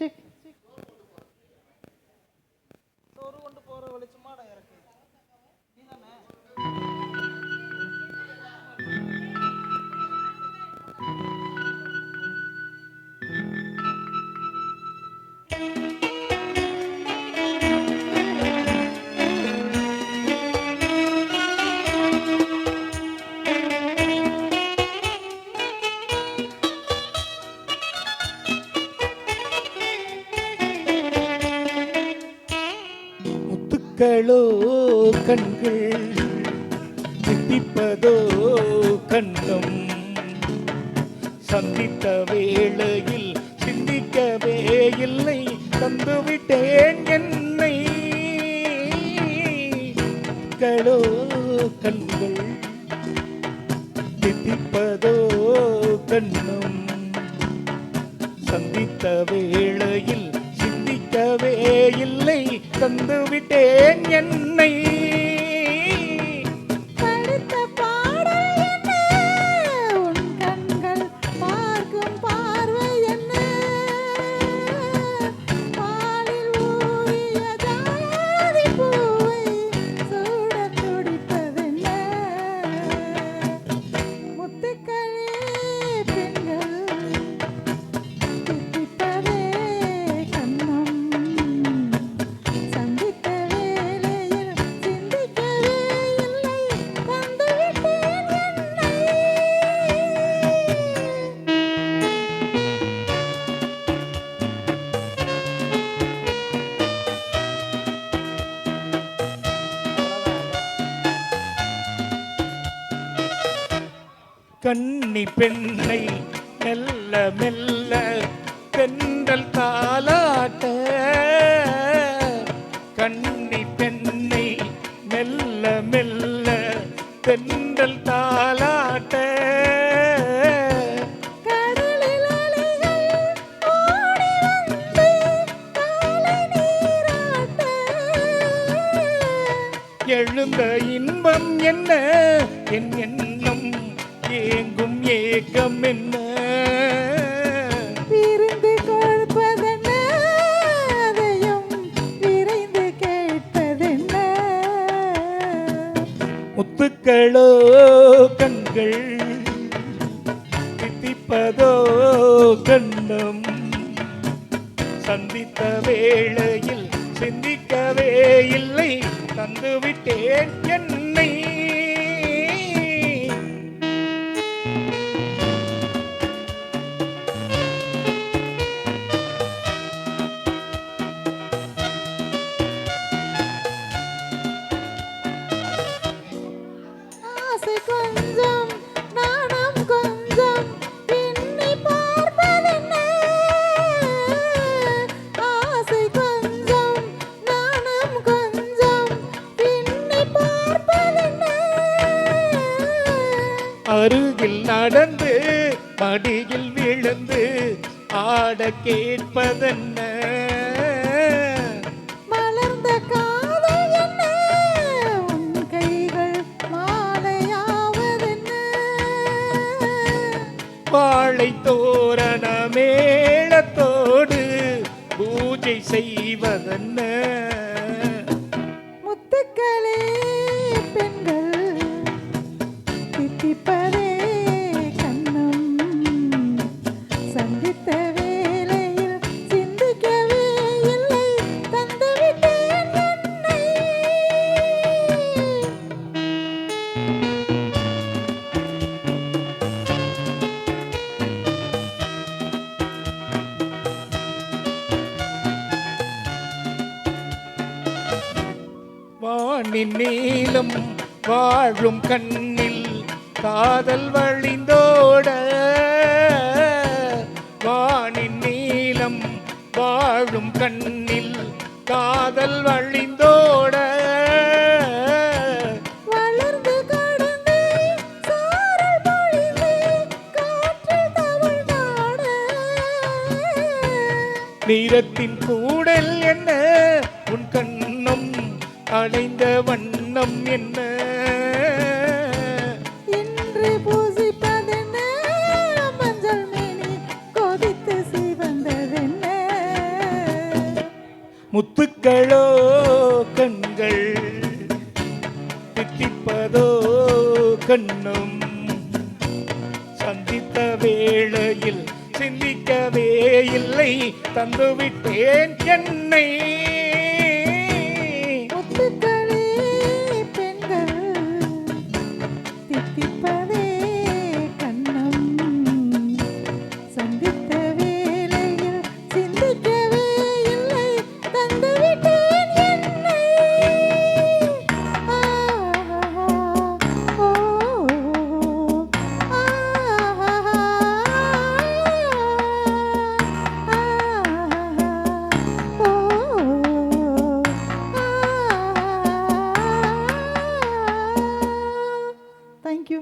Sick சோறு கொண்டு போகிற வெளிச்சமாக இறக்கு. கண்களோ கண்கள் சித்திப்பதோ கண்ணம் சந்தித்த வேளையில் சிந்திக்கவே இல்லை தந்துவிட்டேன் என்னை. முத்துக்களோ கண்கள் சித்திப்பதோ கண்ணம் சந்தித்த வேளையில் சிந்திக்கவே இல்லை தந்து விட்டேன் என்னை. கன்னி பெண்ணை மெல்ல மெல்ல தென்றல் தாலாட்ட. கன்னி பெண்ணை மெல்ல மெல்ல தென்றல் தாலாட்ட. எழுந்த இன்பம் என்ன? என் எண்ணம் ஏக்கம் என்ன விருந்து கொடுப்பதென்ன? அதையும் விரைந்து கேட்பதென்ன? முத்துக்களோ கண்கள் தித்திப்பதோ கண்ணம் சந்தித்த வேளையில் சிந்திக்கவே இல்லை. தந்துவிட்டேன் என்னை. அருகில் நடந்து மடியில் விழுந்து ஆட கேட்பதென்ன? வாழை தோரண மேளத்தோடு பூஜை செய்வதென்ன? வானின் நீளம் வாழும் கண்ணில் காதல் வழிந்தோட வானின் நீளம் வாழும் கண்ணில் காதல் வழிந்தோட நீரத்தின் கூடல் என்ன அடைந்த வண்ணம் என்ன? இன்று பூசிப்பதென்ன? மஞ்சள் மேனி கொதித்து சிவந்ததென்ன? முத்துக்களோ கண்கள் தித்திப்பதோ கண்ணும் சந்தித்த வேளையில் சிந்திக்கவே இல்லை தந்துவிட்டேன் என்னை.